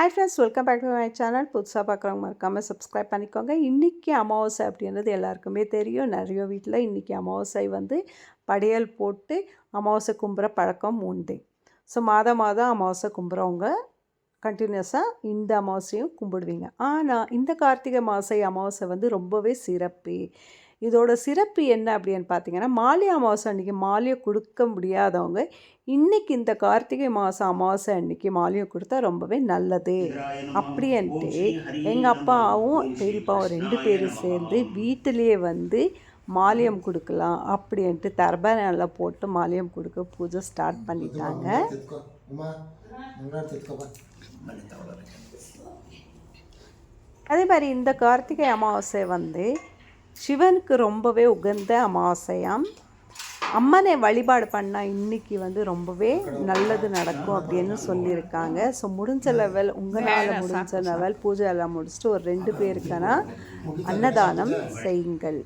Hi friends welcome back to my channel புதுசாக பார்க்குறவங்க மறக்காமல் சப்ஸ்கிரைப் பண்ணிக்கோங்க. இன்றைக்கி அமாவாசை அப்படின்றது எல்லாருக்குமே தெரியும். நிறைய வீட்டில் இன்றைக்கி அமாவாசை வந்து படையல் போட்டு அமாவாசை கும்புற பழக்கம் உண்டு. ஸோ மாதம் மாதம் அமாவாசை கும்புறவங்க கண்டினியூஸாக இந்த அமாவாசையும் கும்பிடுவீங்க. ஆனால் இந்த கார்த்திகை மாசை அமாவாசை வந்து ரொம்பவே சிறப்பு. இதோட சிறப்பு என்ன அப்படின்னு பார்த்தீங்கன்னா மாலை அமாவாசை அன்னைக்கு மாலையை கொடுக்க முடியாதவங்க இன்னைக்கு இந்த கார்த்திகை மாதம் அமாவாசை அன்னைக்கு மாலையும் கொடுத்தா ரொம்பவே நல்லது. அப்படின்ட்டு எங்கள் அப்பாவும் பெரியப்பாவும் ரெண்டு பேரும் சேர்ந்து வீட்டிலேயே வந்து மாலியம் கொடுக்கலாம் அப்படின்ட்டு தர்பாரில் போட்டு மாலியம் கொடுக்க பூஜை ஸ்டார்ட் பண்ணிட்டாங்க. அதே மாதிரி இந்த கார்த்திகை அமாவாசை வந்து சிவனுக்கு ரொம்பவே உகந்த அமாவாசையாம். அம்மனை வழிபாடு பண்ணால் இன்னைக்கு வந்து ரொம்பவே நல்லது நடக்கும் அப்படின்னு சொல்லியிருக்காங்க. ஸோ முடிஞ்ச லெவல் உங்களால் முடிஞ்ச லெவல் பூஜை எல்லாம் முடிச்சுட்டு ஒரு ரெண்டு பேருக்கான அன்னதானம் செய்யுங்கள்.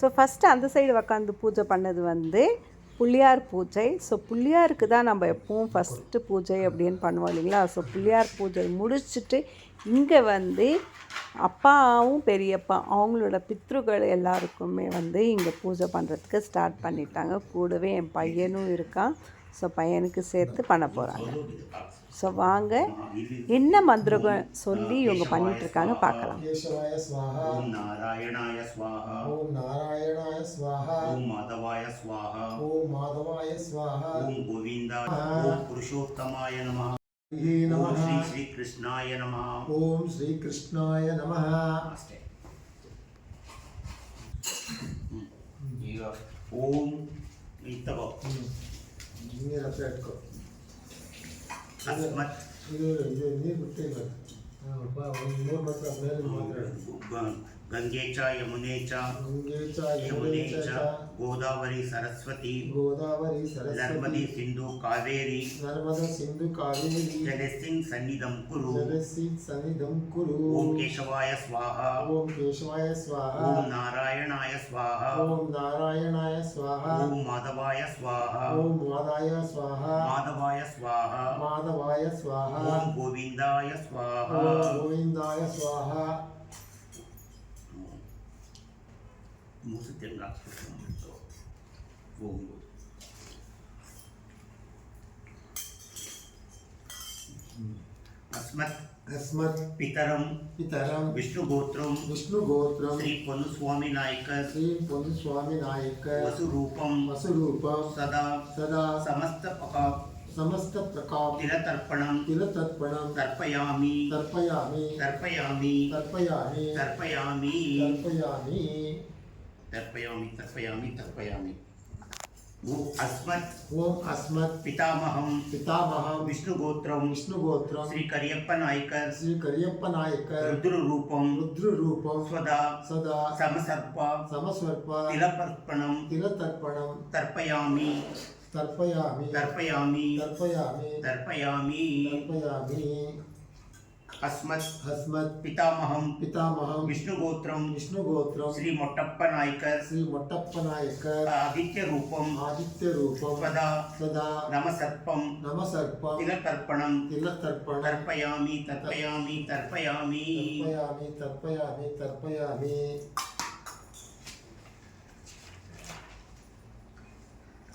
ஸோ ஃபஸ்ட்டு அந்த சைடு உக்காந்து பூஜை பண்ணது வந்து புள்ளியார் பூஜை. ஸோ புள்ளியாருக்கு தான் நம்ம எப்பவும் ஃபஸ்ட்டு பூஜை அப்படின்னு பண்ணுவோம் இல்லைங்களா? ஸோ புள்ளியார் பூஜை முடிச்சுட்டு இங்கே வந்து அப்பாவும் பெரியப்பா அவங்களோட பித்ருக்கள் எல்லாருக்குமே வந்து இங்கே பூஜை பண்ணுறதுக்கு ஸ்டார்ட் பண்ணிட்டாங்க. கூடவே என் பையனும் இருக்கான். ஸோ பையனுக்கு சேர்த்து பண்ண போகிறாங்க ஸோ வாங்க என்ன மந்திரகம் சொல்லி இவங்க பண்ணிகிட்ருக்காங்க பார்க்கலாம். ஓம் நாராயணாய ஸ்வாஹா. ஓம் நாராயணாய ஸ்வாஹா. ஓம் மாதவாய ஸ்வாஹா. ஓம் மாதவாய ஸ்வாஹா. ஓம் கோவிந்தாய ஓம் புருஷோத்தமாய ஸ்ரீ கிருஷ்ணாய நம. ஓம் ஸ்ரீ கிருஷ்ணாய நம. ஓம் அங்கே இது நீர் விட்டு இல்லை மேலே గంగే చ యమునే చ యమునే చ గోదావరి సరస్వతి గోదావరి నర్మదే సింధు కావేరి నర్మద సింధు కావేరి జలసింగ్ సన్నిధం కురు. జలసింగ్ సన్నిధం కురు. ఓం కేశవాయ స్వాహ. ఓం కేశవాయ స్వాహ. ఓం నారాయణాయ స్వాహ. ఓం నారాయణాయ స్వాహ. ఓం మాధవాయ స్వాహ. ఓం మాదాయ స్వాహ. మాధవాయ స్వాహ. మాధవాయ స్వాహ. ఓం గోవిందాయ స్వాహ. గోవిందాయ స్వాహ. Muhittin Nakşiband'ı oğlu. अस्मत् अस्मत् पितरम पितरम विष्णु गोत्रम विष्णु गोत्रम श्री पुनुस्वामी नायक श्री सदा सदा समस्तपका पाप समस्त प्रकार तिलतर्पणं तिलतर्पणं तर्पयामि तर्पयामि तर्पयामि तर्पयामि तर्पयामि तर्पयामि तर्पयामि तर्पयामि तर्पयामि ओम अस्मत् ओम अस्मत् पितामहं पितामहं विष्णुगोत्रं विष्णुगोत्रं श्रीकरियप्पनायकर। श्रीकरियप्पनायकर। रुद्ररूपं रुद्ररूपं स्वदा। सदा। समसर्प। समसर्प। तिलपर्पणं तिलतर्पणं तर्पयामि। तर्पयामि। तर्पयामि। तर्पयामि। तर्पयामि। तर्पयामि। अस्मत् अस्मत् पितामहं पितामहं विष्णुगोत्रं विष्णुगोत्रं श्री मोट्टप्प नायकर श्री मोट्टप्प नायकर आदित्य रूपम आदित्य रूपम सदा सदा नमसर्पम नमसर्पम तिलकर्पणं तिलकर्पणं तर्पयामि तर्पयामि तर्पयामि। तर्पयामि तर्पयामि तर्पयामि।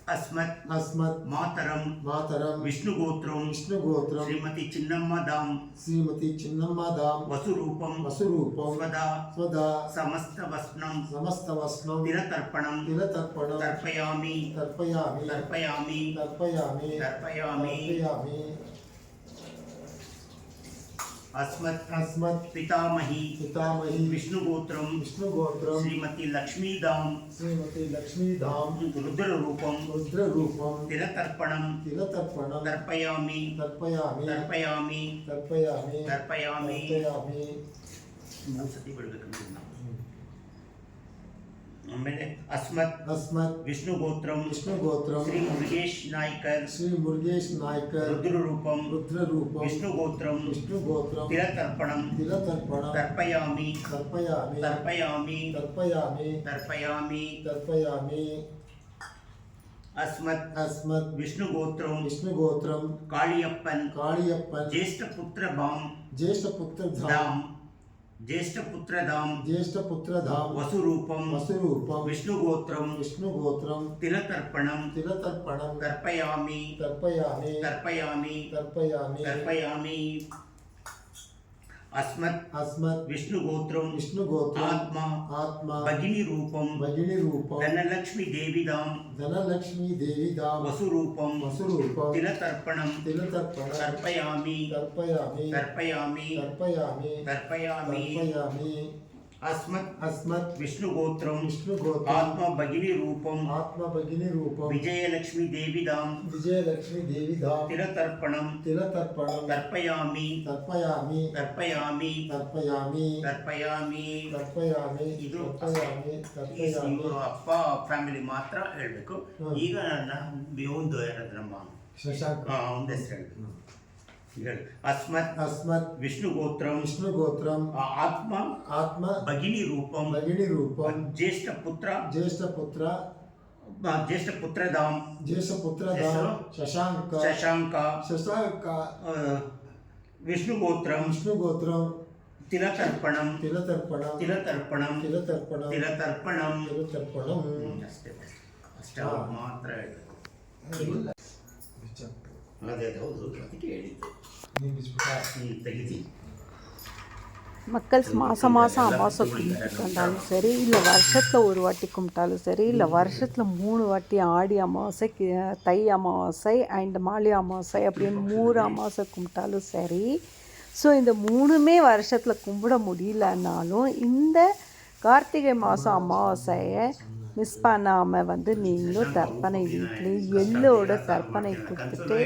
అస్మత్ అస్మత్ మాతరం మాతరం విష్ణుగోత్రం విష్ణుగోత్రం శ్రీమతి చిన్నమ్మ దాం శ్రీమతి చిన్నమ్మ దాం వసురూపం వసురూపం స్వదా స్వదా సమస్త వస్నం సమస్త వస్నం తిరతర్పణం తిరతర్పణం తర్పయామి తర్పయామి తర్పయామి తర్పయామి తర్పయామి తర్పయామి अस्मत् अस्मत् पितामही पितामही विष्णु गोत्रम विष्णु गोत्रम श्रीमती लक्ष्मी धाम श्रीमती लक्ष्मी धाम रुद्र रूपम रुद्र रूपम तिलतर्पणम तिलतर्पणम तर्पयामि। तर्पयामि। तर्पयामि। तर्पयामि। तर्पयामि। तर्पयामि। सती बड़े मैंने अस्मत अस्मत् विष्णु गोत्रम विष्णु गोत्रम श्री मुर्गेश नायकर श्री मुर्गेश नायकर रुद्र रूपम रुद्र रूपम विष्णु गोत्रम विष्णु गोत्रम तिलक अर्पणम तिलक अर्पणम तर्पयामि तर्पयामि तर्पयामि तर्पयामि तर्पयामि तर्पयामि अस्मत् अस्मत विष्णु गोत्रम विष्णु गोत्रम कालियप्पन कालियप्पन ज्येष्ठ पुत्र भाम ज्येष्ठ पुत्र धाम ज्येष्ठपुत्रधाम ज्येष्ठपुत्रधाम वसुरूपं वसुरूपं विष्णुगोत्रं विष्णुगोत्रं तिलतर्पणं तिलतर्पणं तर्पयामि तर्पयामि तर्पयामि तर्पयामि तर्पयामि। अस्मत् अस्मत् विष्णुगोत्रं विष्णुगोत्रम् आत्मा आत्मा भगिनी भगिनीरूपं भगिनीरूपं धनलक्ष्मीदेविदां धनलक्ष्मी देवीदाम वसुरूपं वसुरूपं तिलतर्पणं तिलतर्पणं तर्पयामि तर्पयामि तर्पयामि तर्पयामि तर्पयामि तर्पयामि अस्मत् अस्मत् विष्णुगोत्रं विष्णुगोत्रम् आत्मा भगिनीरूपं आत्मभगिनीरूपं विजयलक्ष्मीदेविदां विजयलक्ष्मी देवीदाम तिलतर्पणं तिलतर्पणं तर्पयामि तर्पयामि तर्पयामि तर्पयामि ತರ್ಪಯಾಮಿ ತರ್ಪಯಾಮಿ ಇದು ತರ್ಪಯಾಮಿ ತರ್ಪಯಾಮಿ ಇವರು ಅಪ್ಪ ಫ್ಯಾಮಿಲಿ ಮಾತ್ರ ಹೇಳಬೇಕು ಹ್ಮ್. ಈಗ ನನ್ನ ಒಂದು ಯಾರಾದ್ರು ನಮ್ಮ ಶಶಾಂಕ ಆ, ಒಂದು ಹೆಸರು ಹೇಳಿ ಹೇಳಿ ಅಸ್ಮತ್ ಅಸ್ಮತ್ ವಿಷ್ಣುಗೋತ್ರಂ ವಿಷ್ಣುಗೋತ್ರಂ ಆ, ಆತ್ಮ ಆತ್ಮ ಭಗಿನಿ ರೂಪಂ ಭಗಿನಿ ರೂಪಂ ಜ್ಯೇಷ್ಠ ಪುತ್ರ ಜ್ಯೇಷ್ಠ ಪುತ್ರ ಆ, ಜ್ಯೇಷ್ಠ ಪುತ್ರಧಾಮ್ ಜ್ಯೇಷ್ಠ ಪುತ್ರ ಹೆಸರು? ಶಶಾಂಕ ಶಶಾಂಕ ಶಶಾಂಕ ಆ, ವಿಷ್ಣುಗೋತ್ರಂ ವಿಷ್ಣುಗೋತ್ರಂ ತಿಲತರ್ಪಣಂ ತಿಲತರ್ಪಣಂ ತಿಲತರ್ಪಣಂ ತಿಲತರ್ಪಣಂ ತಿಲತರ್ಪಣಂ ತಿಲತರ್ಪಣಂ ಹ್ಮ್, ಅಷ್ಟೇ ಅಷ್ಟೇ ಅವ್ರು ಮಾತ್ರ ಹೇಳಬೇಕು ಅದೇ ಅದೇ, ಹೌದು ಅದಕ್ಕೆ ಹೇಳಿದ್ದು ಹ್ಮ್, ತೆಗಿತೀನಿ மக்கள் மாதம் மாதம் அமாவாசை கும்பிட்டாலும் சரி இல்லை வருஷத்தில் ஒரு வாட்டி கும்பிட்டாலும் சரி இல்லை வருஷத்தில் மூணு வாட்டி ஆடி அமாவாசை தை அமாவாசை அண்ட் மாலி அமாவாசை அப்படின்னு மூணு அமாவாசை கும்பிட்டாலும் சரி. ஸோ இந்த மூணுமே வருஷத்தில் கும்பிட முடியலனாலும் இந்த கார்த்திகை மாதம் அமாவாசையை மிஸ் பண்ணாமல் வந்து நீங்களும் தர்ப்பணை வீட்லேயும் எள்ளோட தர்ப்பணை கொடுத்துட்டு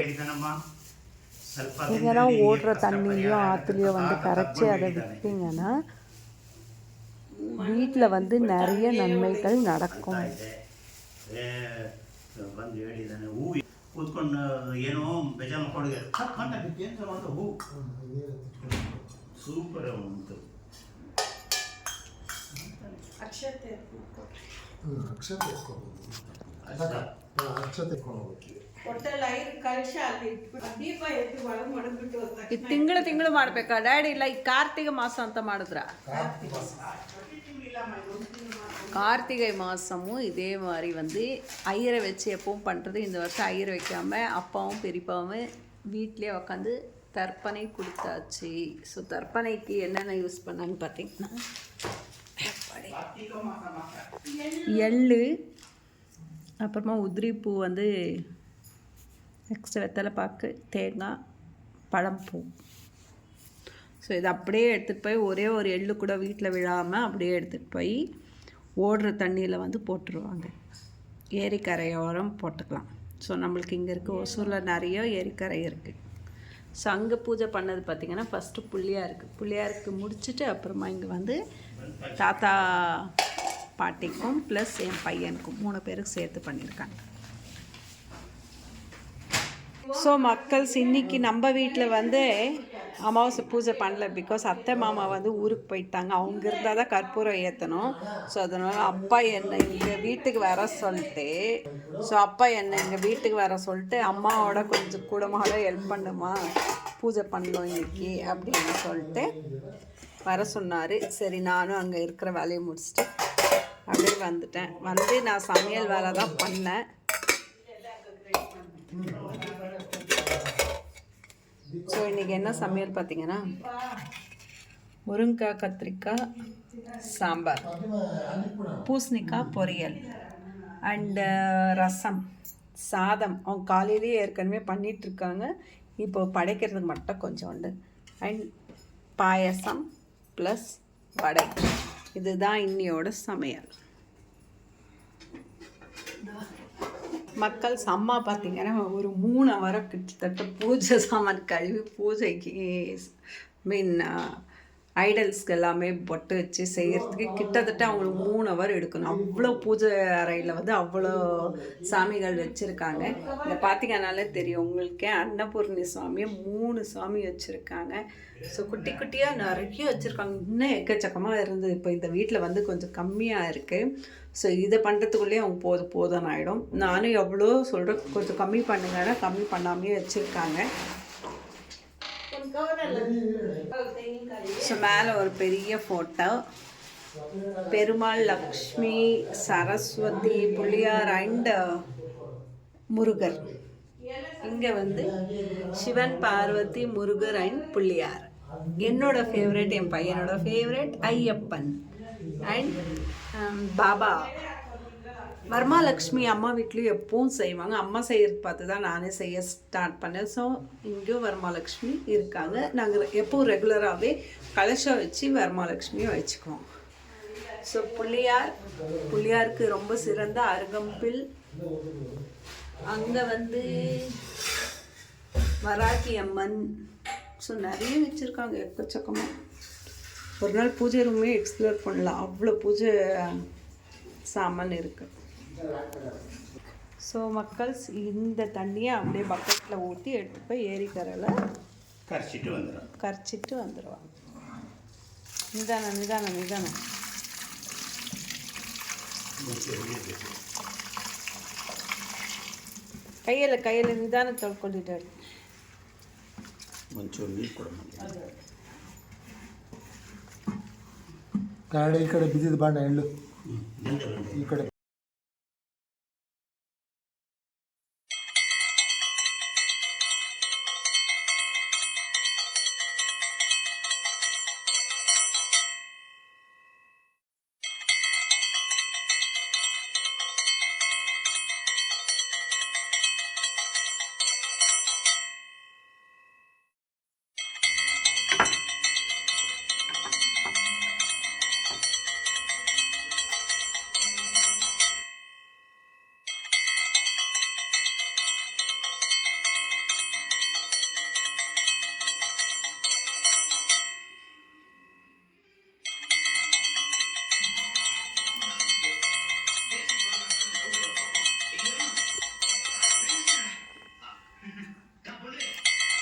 எங்கன்னா ತಿಂದಲ್ಲಿ ஓடுற ಕಷ್ಟ தண்ணிலையோ ಪರಿಹಾರ ஆற்றுலையோ வந்து ತಾತ கரைச்சி அதை ತಗೊಂಡು ಹೇಳಿದ್ದಾನೆ. விற்றீங்கன்னா வீட்டில் வந்து நிறைய நன்மைகள் நடக்கும் ಇದೆ. ಏ, ಬಂದು ಹೇಳಿದ್ದಾನೆ ಹೂ ಕೂತ್ಕೊಂಡು ಏನೋ ಬೇಜಾರು ಮಾಡ್ಕೊಂಡಿದ್ದಾರೆ ಕಾಂಟ್ಯಾಕ್ಟ್ ಏನು ಒಂದು ಹೂ ಸೂಪರ್ ಉಂಟು ಅಕ್ಷತೆ ಎತ್ಕೊಂಡು ಅಕ್ಷತೆ ಎತ್ಕೊಂಡು ಹೋಗ್ತೀವಿ ಇದು ತಿಂಗಳು ತಿಂಗಳು ಮಾಡ್ಬೇಕಾ? ಡ್ಯಾಡಿ ಇಲ್ಲ ಈ ಕಾರ್ತಿಕ ಮಾಸ ಅಂತ ಮಾಡಿದ್ರ? கார்த்திகை மாதமும் இதே மாதிரி வந்து ஐயரை வச்சு எப்பவும் பண்ணுறது இந்த வருஷம் ஐயரை வைக்காமல் அப்பாவும் பெரியப்பாவும் வீட்டிலே உக்காந்து தர்ப்பணை கொடுத்தாச்சு ஸோ தர்ப்பணைக்கு என்னென்ன யூஸ் பண்ணாங்க பார்த்தீங்கன்னா எள்ளு அப்புறமா உதிரி பூ வந்து நெக்ஸ்ட் வெத்தலை பாக்கு தேங்காய் பழம் பூ. ஸோ இதை அப்படியே எடுத்துகிட்டு போய் ஒரே ஒரு எள்ளு கூட வீட்டில் விழாமல் அப்படியே எடுத்துகிட்டு போய் ஓடுற தண்ணியில் வந்து போட்டுருவாங்க. ஏரிக்கரையோரம் போட்டுக்கலாம். ஸோ நம்மளுக்கு இங்கே இருக்க ஒசூரில் நிறைய ஏரிக்கரை இருக்குது ஸோ அங்கே பூஜை பண்ணது பார்த்திங்கன்னா ஃபஸ்ட்டு புள்ளியாருக்கு. புள்ளியாருக்கு முடிச்சுட்டு அப்புறமா இங்கே வந்து தாத்தா பாட்டிக்கும் ப்ளஸ் என் பையனுக்கும் மூணு பேருக்கு சேர்த்து பண்ணியிருக்காங்க. ஸோ மக்கள்ஸ் இன்னைக்கு நம்ம வீட்டில் வந்து அமாவாசை பூஜை பண்ணல. பிகாஸ் அத்தை மாமா வந்து ஊருக்கு போயிட்டாங்க. அவங்க இருந்தால் தான் கற்பூரம் ஏற்றணும் ஸோ அதனால் அப்பா என்னை இங்கே வீட்டுக்கு வர சொல்லிட்டு ஸோ அப்பா என்னை எங்கள் வீட்டுக்கு வர சொல்லிட்டு அம்மாவோட கொஞ்சம் கூடமாட ஹெல்ப் பண்ணுமா? பூஜை பண்ணணும் இன்னைக்கு அப்படின்னு சொல்லிட்டு வர சொன்னார். சரி நானும் அங்கே இருக்கிற வேலையை முடிச்சுட்டு அப்படியே வந்துட்டேன். வந்து நான் சமையல் வேலை தான் பண்ணேன். ஸோ இன்றைக்கி என்ன சமையல் பார்த்தீங்கன்னா? முருங்கைக்காய் கத்திரிக்காய் சாம்பார். பூசணிக்காய் பொரியல். அண்டு ரசம். சாதம். அவங்க காலையிலேயே ஏற்கனவே பண்ணிகிட்ருக்காங்க இப்போ படைக்கிறதுக்கு மட்டும் கொஞ்சம் உண்டு. And payasam plus vada. இதுதான் இன்னியோட சமையல். மக்கள் அம்மா பார்த்தீங்கன்னா ஒரு மூணு வாரம் கிட்டத்தட்ட பூஜை சாமான் கழுவி பூஜைக்கு மீன் ஐடல்ஸ்க்கு எல்லாமே பொட்டு வச்சு செய்கிறதுக்கு கிட்டத்தட்ட அவங்களுக்கு மூணு ஹவர் எடுக்கணும். அவ்வளோ பூஜை அறையில் வந்து அவ்வளோ சாமிகள் வச்சுருக்காங்க. இதை பார்த்தீங்கன்னாலே தெரியும் உங்களுக்கே அன்னபூர்ணி சுவாமியை மூணு சாமி வச்சுருக்காங்க. ஸோ குட்டி குட்டியாக நிறைய வச்சுருக்காங்க. இன்னும் எக்கச்சக்கமாக இருந்தது இப்போ இந்த வீட்டில் வந்து கொஞ்சம் கம்மியாக இருக்குது ஸோ இதை பண்ணுறதுக்குள்ளேயே அவங்க போதும் போதும்னு ஆகிடும் நானும் எவ்வளோ சொல்கிறேன் கொஞ்சம் கம்மி பண்ணுங்கன்னா கம்மி பண்ணாமே வச்சுருக்காங்க. ஸோ மேலே ஒரு பெரிய ஃபோட்டோ பெருமாள் லக்ஷ்மி சரஸ்வதி புள்ளியார் அண்ட் முருகர். இங்கே வந்து சிவன் பார்வதி முருகர் அண்ட் புள்ளியார். என்னோட ஃபேவரட் என் பையனோட favourite Ayyappan. And um, Baba. வர்மாலக்ஷ்மி அம்மா வீட்லேயும் எப்பவும் செய்வாங்க. அம்மா செய்யறது பார்த்து தான் நானே செய்ய ஸ்டார்ட் பண்ணேன். ஸோ இங்கேயும் வர்மாலக்ஷ்மி இருக்காங்க. நாங்கள் எப்பவும் ரெகுலராகவே கலசம் வச்சு வர்மாலக்ஷ்மியும் வச்சுக்குவோம். ஸோ புள்ளியார் புள்ளியாருக்கு ரொம்ப சிறந்த அருகம்பில். அங்கே வந்து வராகி அம்மன். ஸோ நிறைய வச்சுருக்காங்க எக்கச்சக்கமாக ஒரு நாள் பூஜை ரூமே எக்ஸ்ப்ளோர் பண்ணலாம். அவ்வளோ பூஜை சாமான் இருக்குது ஸோ மக்கள் இந்த தண்ணியை அப்படியே பக்கெட்டில் ஊற்றி எடுத்து போய் ஏரிக்கரையில் கரைச்சிட்டு வந்துடும் கரைச்சிட்டு வந்துடுவாங்க நிதானம் நிதானம் நிதானம் கையில் கையில் நிதானத்தை கொண்டுட்டாரு ಒಂಚೂರು ನೀರು ಕೊಡಮ್ಮ ಕಾರಣ ಈ ಕಡೆ ಬಿದ್ದಿದ್ದು ಬಾಂಡ ಎಳ್ಳು ಹ್ಮ್. ಬಂದೆ, ಬಂದೆ. ಈ ಕಡೆ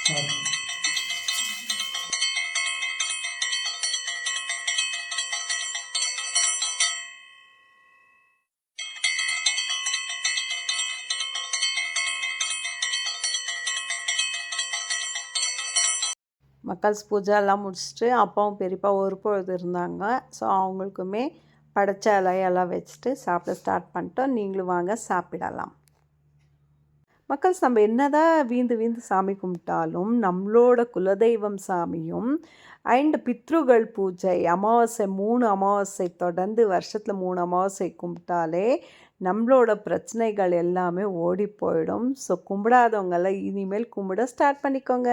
மக்கள்ஸ் பூஜை எல்லாம் முடிச்சுட்டு அப்பாவும் பெரியப்பா ஒரு பொழுது இருந்தாங்க. ஸோ அவங்களுக்குமே படைச்ச இலையெல்லாம் வச்சுட்டு சாப்பிட ஸ்டார்ட் பண்ணிட்டோம். நீங்களும் வாங்க சாப்பிடலாம். மக்கள்ஸ் நம்ம என்னதான் வீந்து வீந்து சாமி கும்பிட்டாலும் நம்மளோட குலதெய்வம் சாமியும் அண்ட் பித்ருகள் பூஜை அமாவாசை மூணு அமாவாசை தொடர்ந்து வருஷத்தில் மூணு அமாவாசை கும்பிட்டாலே நம்மளோட பிரச்சனைகள் எல்லாமே ஓடி போயிடும். ஸோ கும்பிடாதவங்களை இனிமேல் கும்பிட ஸ்டார்ட் பண்ணிக்கோங்க.